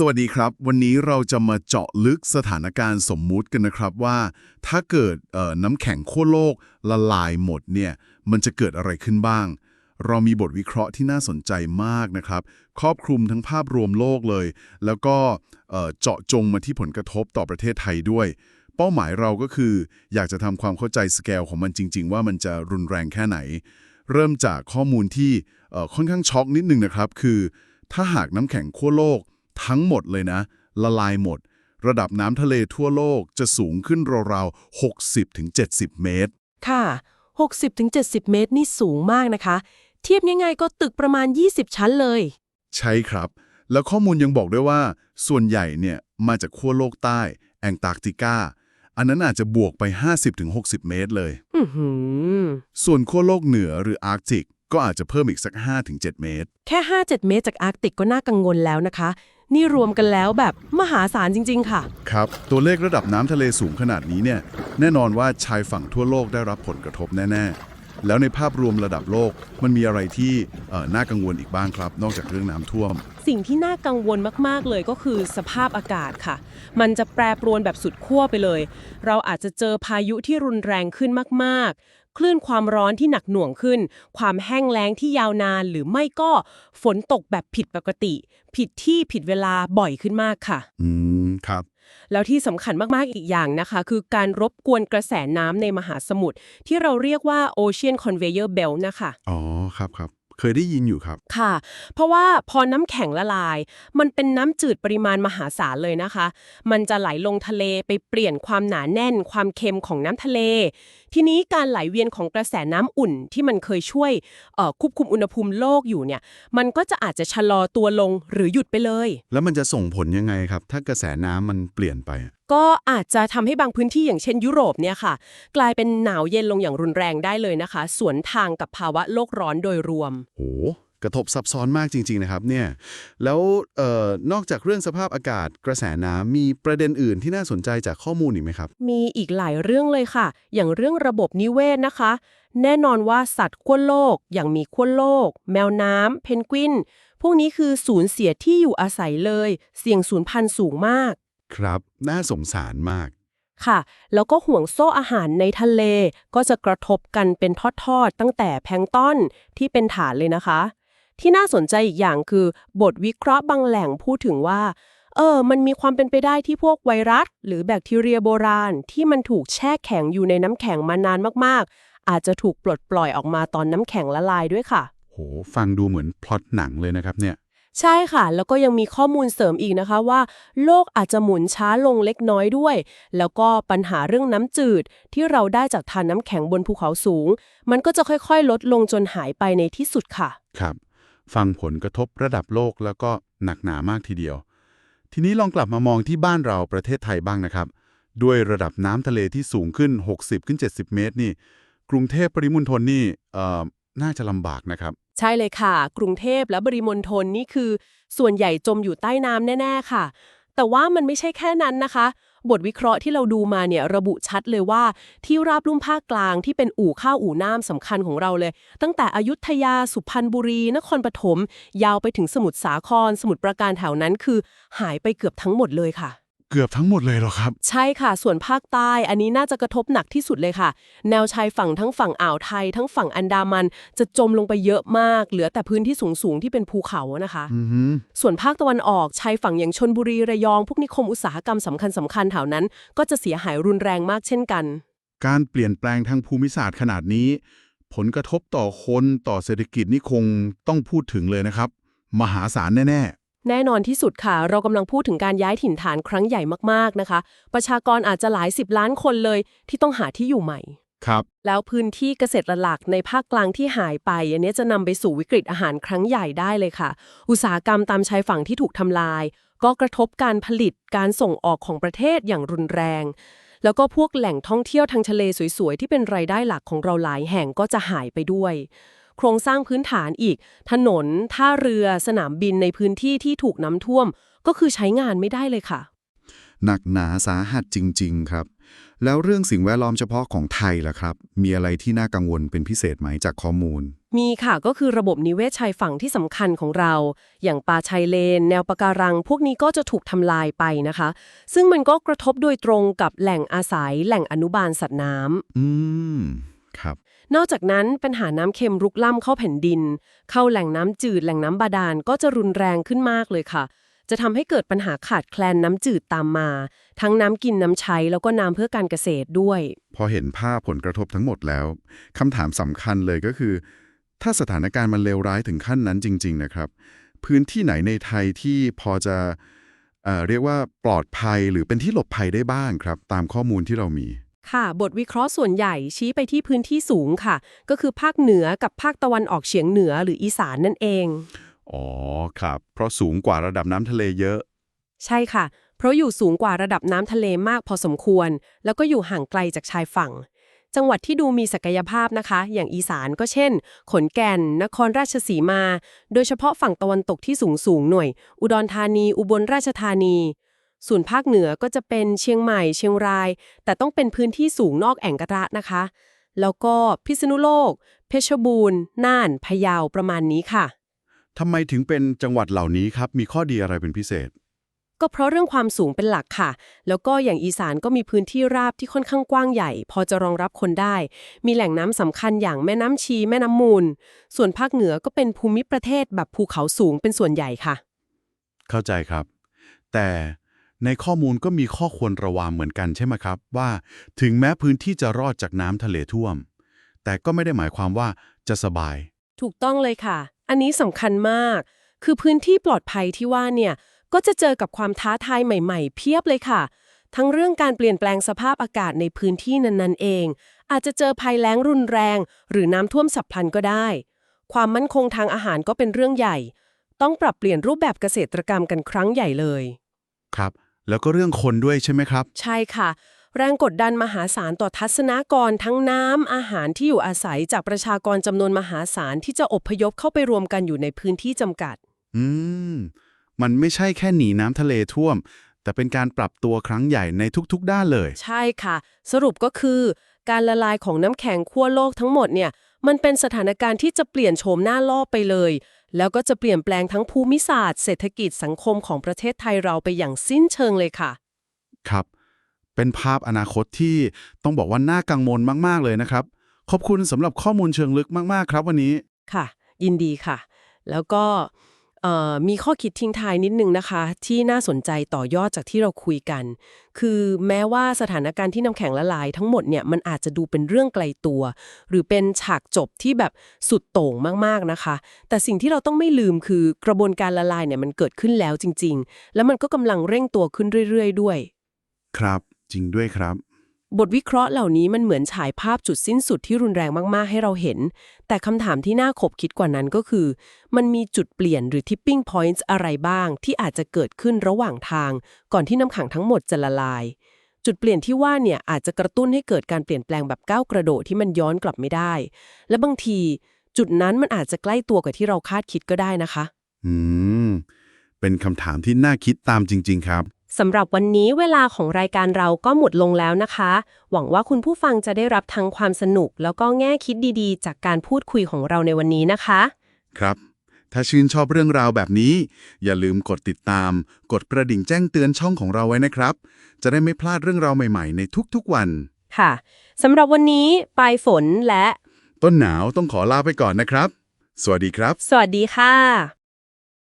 สวัสดีครับ วันนี้เราจะมาเจาะลึกสถานการณ์สมมุติกันนะครับว่า ถ้าเกิดน้ำแข็งขั้วโลกละลายหมดเนี่ยมันจะเกิดอะไรขึ้นบ้าง เรามีบทวิเคราะห์ที่น่าสนใจมากนะครับ ครอบคลุมทั้งภาพรวมโลกเลย แล้วก็เจาะจงมาที่ผลกระทบต่อประเทศไทยด้วย เป้าหมายเราก็คือ อยากจะทำความเข้าใจสเกลของมันจริง ๆ ว่ามันจะรุนแรงแค่ไหน เริ่มจากข้อมูลที่ค่อนข้างช็อกนิดนึงนะครับ คือ ถ้าหากน้ำแข็งขั้วโลก ทั้งหมดเลยนะ ละลายหมด ระดับน้ำทะเลทั่วโลกจะสูงขึ้นราวๆ 60-70 เมตร ค่ะ 60-70 เมตรนี่สูงมากนะคะ เทียบง่ายๆก็ตึกประมาณ 20 ชั้นเลย ใช่ครับ แล้วข้อมูลยังบอกด้วยว่า ส่วนใหญ่เนี่ยมาจากขั้วโลกใต้ แองตาร์กติกาอันนั้นอาจจะบวกไป 50-60 เมตรเลยอือหือส่วนขั้วโลกเหนือหรืออาร์กติก ก็อาจจะเพิ่มอีกสัก 5-7 เมตร แค่ 5-7 เมตรจากอาร์กติกก็น่ากังวลแล้วนะคะ นี่รวมกันแล้วแบบมหาศาลจริง ๆ ค่ะ ครับ ตัวเลขระดับน้ำทะเลสูงขนาดนี้เนี่ยแน่นอนว่าชายฝั่งทั่วโลกได้รับผลกระทบแน่ ๆ แล้วในภาพรวมระดับโลกมันมีอะไรที่เอ่อน่ากังวลอีกบ้างครับ นอกจากเรื่องน้ำท่วม สิ่งที่น่ากังวลมากๆเลยก็คือสภาพอากาศค่ะ มันจะแปรปรวนแบบสุดขั้วไปเลย เราอาจจะเจอพายุที่รุนแรงขึ้นมากๆ คลื่นความร้อนที่หนักหน่วงขึ้น ความแห้งแล้งที่ยาวนาน หรือไม่ก็ฝนตกแบบผิดปกติ ผิดที่ผิดเวลาบ่อยขึ้นมากค่ะ อืม ครับ แล้วที่สำคัญมาก ๆ อีกอย่างนะคะ คือการรบกวนกระแสน้ำในมหาสมุทรที่เราเรียกว่า Ocean Conveyor Belt นะคะ อ๋อ ครับครับ เคยได้ยินอยู่ครับ ค่ะ เพราะว่าพอน้ำแข็งละลาย มันเป็นน้ำจืดปริมาณมหาศาลเลยนะคะ มันจะไหลลงทะเลไปเปลี่ยนความหนาแน่น ความเค็มของน้ำทะเล ทีนี้การไหลเวียนของกระแสน้ำอุ่นที่มันเคยช่วยเอ่อควบคุมอุณหภูมิโลกอยู่เนี่ย มันก็จะอาจจะชะลอตัวลงหรือหยุดไปเลย แล้วมันจะส่งผลยังไงครับ ถ้ากระแสน้ำมันเปลี่ยนไปก็อาจจะทำให้บางพื้นที่อย่างเช่นยุโรปเนี่ยค่ะ กลายเป็นหนาวเย็นลงอย่างรุนแรงได้เลยนะคะ สวนทางกับภาวะโลกร้อนโดยรวมโหกระทบซับซ้อนมากจริง ๆ นะครับเนี่ยแล้วเอ่อนอกจากเรื่องสภาพอากาศกระแสน้ำมีประเด็นอื่นที่น่าสนใจจากข้อมูลอีกไหมครับ มีอีกหลายเรื่องเลยค่ะ อย่างเรื่องระบบนิเวศนะคะ แน่นอนว่าสัตว์ขั้วโลก อย่างมีขั้วโลก แมวน้ำเพนกวิน พวกนี้คือสูญเสียที่อยู่อาศัยเลย เสี่ยงสูญพันธุ์สูงมาก ครับ น่าสงสารมาก ค่ะ แล้วก็ห่วงโซ่อาหารในทะเลก็จะกระทบกันเป็นทอดๆ ตั้งแต่แพลงก์ต้นที่เป็นฐานเลยนะคะ ที่น่าสนใจอีกอย่างคือบทวิเคราะห์บางแหล่งพูดถึงว่า เออ มันมีความเป็นไปได้ที่พวกไวรัส หรือแบคทีเรียโบราณ ที่มันถูกแช่แข็งอยู่ในน้ำแข็งมานานมากๆ อาจจะถูกปลดปล่อยออกมาตอนน้ำแข็งละลายด้วยค่ะ โห ฟังดูเหมือนพล็อตหนังเลยนะครับเนี่ย ใช่ค่ะ แล้วก็ยังมีข้อมูลเสริมอีกนะคะว่า โลกอาจจะหมุนช้าลงเล็กน้อยด้วย แล้วก็ปัญหาเรื่องน้ำจืดที่เราได้จากทานน้ำแข็งบนภูเขาสูง มันก็จะค่อยๆ ลดลงจนหายไปในที่สุดค่ะ ครับ ฟังผลกระทบระดับโลกแล้วก็หนักหนามากทีเดียว ทีนี้ลองกลับมามองที่บ้านเราประเทศไทยบ้างนะครับ ด้วยระดับน้ำทะเลที่สูงขึ้น 60ขึ้น70 เมตรนี่ กรุงเทพปริมณฑลนี่เอ่อ น่าจะลำบากนะครับ ใช่เลยค่ะ กรุงเทพและบริมณฑลนี่คือ ส่วนใหญ่จมอยู่ใต้น้ำแน่ ๆ ค่ะ แต่ว่ามันไม่ใช่แค่นั้นนะคะ บทวิเคราะห์ที่เราดูมาเนี่ยระบุชัดเลยว่า ที่ราบลุ่มภาคกลางที่เป็นอู่ข้าวอู่น้ำสำคัญของเราเลย ตั้งแต่อยุธยาสุพรรณบุรี นครปฐมยาวไปถึงสมุทรสาคร สมุทรปราการแถวนั้นคือ หายไปเกือบทั้งหมดเลยค่ะ เกือบทั้งหมดเลยเหรอครับ ใช่ค่ะ ส่วนภาคใต้ อันนี้น่าจะกระทบหนักที่สุดเลยค่ะ แนวชายฝั่งทั้งฝั่งอ่าวไทย ทั้งฝั่งอันดามันจะจมลงไปเยอะมาก เหลือแต่พื้นที่สูงๆที่เป็นภูเขานะคะอือฮึส่วนภาคตะวันออกชายฝั่งอย่างชนบุรีระยองพวกนิคมอุตสาหกรรมสำคัญสำคัญๆแถวนั้น ก็จะเสียหายรุนแรงมากเช่นกัน การเปลี่ยนแปลงทางภูมิศาสตร์ขนาดนี้ ผลกระทบต่อคนต่อเศรษฐกิจนี่คงต้องพูดถึงเลยนะครับ มหาศาลแน่ แน่นอนที่สุดค่ะ เรากำลังพูดถึงการย้ายถิ่นฐานครั้งใหญ่มากๆนะคะ ประชากรอาจจะหลายสิบล้านคนเลยที่ต้องหาที่อยู่ใหม่ๆครับ แล้วพื้นที่เกษตรหลักในภาคกลางที่หายไป อันนี้จะนำไปสู่วิกฤตอาหารครั้งใหญ่ได้เลยค่ะ อุตสาหกรรมตามชายฝั่งที่ถูกทำลาย ก็กระทบการผลิตการส่งออกของประเทศอย่างรุนแรง แล้วก็พวกแหล่งท่องเที่ยวทางทะเลสวยๆที่เป็นรายได้หลักของเราหลายแห่งก็จะหายไปด้วย โครงสร้างพื้นฐานอีก ถนน ท่าเรือ สนามบินในพื้นที่ที่ถูกน้ำท่วม ก็คือใช้งานไม่ได้เลยค่ะ หนักหนาสาหัสจริง ๆ ครับ แล้วเรื่องสิ่งแวดล้อมเฉพาะของไทยล่ะครับ มีอะไรที่น่ากังวลเป็นพิเศษไหมจากข้อมูล มีค่ะก็คือระบบนิเวศชายฝั่งที่สำคัญของเรา อย่างป่าชายเลน แนวปะการัง พวกนี้ก็จะถูกทำลายไปนะคะ ซึ่งมันก็กระทบโดยตรงกับแหล่งอาศัย แหล่งอนุบาลสัตว์น้ำอืม ครับ นอกจากนั้นปัญหาน้ำเค็มรุกล้ำเข้าแผ่นดิน เข้าแหล่งน้ำจืดแหล่งน้ำบาดาลก็จะรุนแรงขึ้นมากเลยค่ะ จะทำให้เกิดปัญหาขาดแคลนน้ำจืดตามมา ทั้งน้ำกินน้ำใช้แล้วก็น้ำเพื่อการเกษตรด้วย พอเห็นภาพผลกระทบทั้งหมดแล้วคำถามสำคัญเลยก็คือ ถ้าสถานการณ์มันเลวร้ายถึงขั้นนั้นจริง ๆ นะครับ พื้นที่ไหนในไทยที่พอจะเอ่อเรียกว่าปลอดภัยหรือเป็นที่หลบภัยได้บ้างครับ ตามข้อมูลที่เรามี ค่ะ บทวิเคราะห์ส่วนใหญ่ชี้ไปที่พื้นที่สูงค่ะ ก็คือภาคเหนือกับภาคตะวันออกเฉียงเหนือหรืออีสานนั่นเอง อ๋อ ครับ เพราะสูงกว่าระดับน้ำทะเลเยอะ ใช่ค่ะ เพราะอยู่สูงกว่าระดับน้ำทะเลมากพอสมควร แล้วก็อยู่ห่างไกลจากชายฝั่ง จังหวัดที่ดูมีศักยภาพนะคะ อย่างอีสานก็เช่น ขอนแก่น นครราชสีมา โดยเฉพาะฝั่งตะวันตกที่สูงสูงๆหน่วยอุดรธานี อุบลราชธานี ส่วนภาคเหนือก็จะเป็นเชียงใหม่ เชียงราย แต่ต้องเป็นพื้นที่สูงนอกแอ่งกระทะนะคะ แล้วก็พิษณุโลก เพชรบูรณ์ น่าน พะเยาประมาณนี้ค่ะ ทำไมถึงเป็นจังหวัดเหล่านี้ครับ มีข้อดีอะไรเป็นพิเศษ ก็เพราะเรื่องความสูงเป็นหลักค่ะ แล้วก็อย่างอีสานก็มีพื้นที่ราบที่ค่อนข้างกว้างใหญ่ พอจะรองรับคนได้ มีแหล่งน้ำสำคัญอย่างแม่น้ำชี แม่น้ำมูล ส่วนภาคเหนือก็เป็นภูมิประเทศแบบภูเขาสูงเป็นส่วนใหญ่ค่ะ เข้าใจครับ แต่ ในข้อมูลก็มีข้อควรระวังเหมือนกันใช่ไหมครับว่า ถึงแม้พื้นที่จะรอดจากน้ำทะเลท่วม แต่ก็ไม่ได้หมายความว่าจะสบาย ถูกต้องเลยค่ะ อันนี้สำคัญมาก คือพื้นที่ปลอดภัยที่ว่าเนี่ย ก็จะเจอกับความท้าทายใหม่ๆ เพียบเลยค่ะ ทั้งเรื่องการเปลี่ยนแปลงสภาพอากาศในพื้นที่นั้นๆเอง อาจจะเจอภัยแล้งรุนแรง หรือน้ำท่วมฉับพลันก็ได้ ความมั่นคงทางอาหารก็เป็นเรื่องใหญ่ ต้องปรับเปลี่ยนรูปแบบเกษตรกรรมกันครั้งใหญ่เลย ครับ แล้วก็เรื่องคนด้วยใช่ไหมครับ ใช่ค่ะ แรงกดดันมหาศาลต่อทัศนากรทั้งน้ำอาหารที่อยู่อาศัยจากประชากรจำนวนมหาศาลที่จะอพยพเข้าไปรวมกันอยู่ในพื้นที่จำกัด อืม มันไม่ใช่แค่หนีน้ำทะเลท่วม แต่เป็นการปรับตัวครั้งใหญ่ในทุกๆ ด้านเลย ใช่ค่ะ สรุปก็คือ การละลายของน้ำแข็งขั้วโลกทั้งหมดเนี่ย มันเป็นสถานการณ์ที่จะเปลี่ยนโฉมหน้าโลกไปเลย แล้วก็จะเปลี่ยนแปลงทั้งภูมิศาสตร์ เศรษฐกิจสังคมของประเทศไทยเราไปอย่างสิ้นเชิงเลยค่ะ ครับ เป็นภาพอนาคตที่ต้องบอกว่าน่ากังวลมาก ๆ เลยนะครับ ขอบคุณสำหรับข้อมูลเชิงลึกมาก ๆ ครับวันนี้ ค่ะ ยินดีค่ะ แล้วก็เอ่อ มีข้อคิดทิ้งท้ายนิดนึงนะคะ ที่น่าสนใจต่อยอดจากที่เราคุยกัน คือแม้ว่าสถานการณ์ที่น้ำแข็งละลายทั้งหมดเนี่ยมันอาจจะดูเป็นเรื่องไกลตัว หรือเป็นฉากจบที่แบบสุดโต่งมากๆนะคะ แต่สิ่งที่เราต้องไม่ลืมคือกระบวนการละลายเนี่ยมันเกิดขึ้นแล้วจริง ๆ แล้วมันก็กำลังเร่งตัวขึ้นเรื่อย ๆ ด้วย ครับจริงด้วยครับ บทวิเคราะห์เหล่านี้มันเหมือนฉายภาพจุดสิ้นสุดที่รุนแรงมากๆ ให้เราเห็น แต่คำถามที่น่าขบคิดกว่านั้นก็คือ มันมีจุดเปลี่ยนหรือ tipping points อะไรบ้าง ที่อาจจะเกิดขึ้นระหว่างทาง ก่อนที่น้ำขังทั้งหมดจะละลาย จุดเปลี่ยนที่ว่าเนี่ยอาจจะกระตุ้นให้เกิดการเปลี่ยนแปลงแบบก้าวกระโดดที่มันย้อนกลับไม่ได้ และบางที จุดนั้นมันอาจจะใกล้ตัวกับที่เราคาดคิดก็ได้นะคะ อืม เป็นคำถามที่น่าคิดตามจริง ๆ ครับ สำหรับวันนี้เวลาของรายการเราก็หมดลงแล้วนะคะ หวังว่าคุณผู้ฟังจะได้รับทั้งความสนุก แล้วก็แง่คิดดีๆ จากการพูดคุยของเราในวันนี้นะคะ ครับ ถ้าชื่นชอบเรื่องราวแบบนี้ อย่าลืมกดติดตาม กดกระดิ่งแจ้งเตือนช่องของเราไว้นะครับ จะได้ไม่พลาดเรื่องราวใหม่ๆ ในทุกๆวันค่ะสำหรับวันนี้ปลายฝนและ ต้นหนาวต้องขอลาไปก่อนนะครับ สวัสดีครับ สวัสดีค่ะ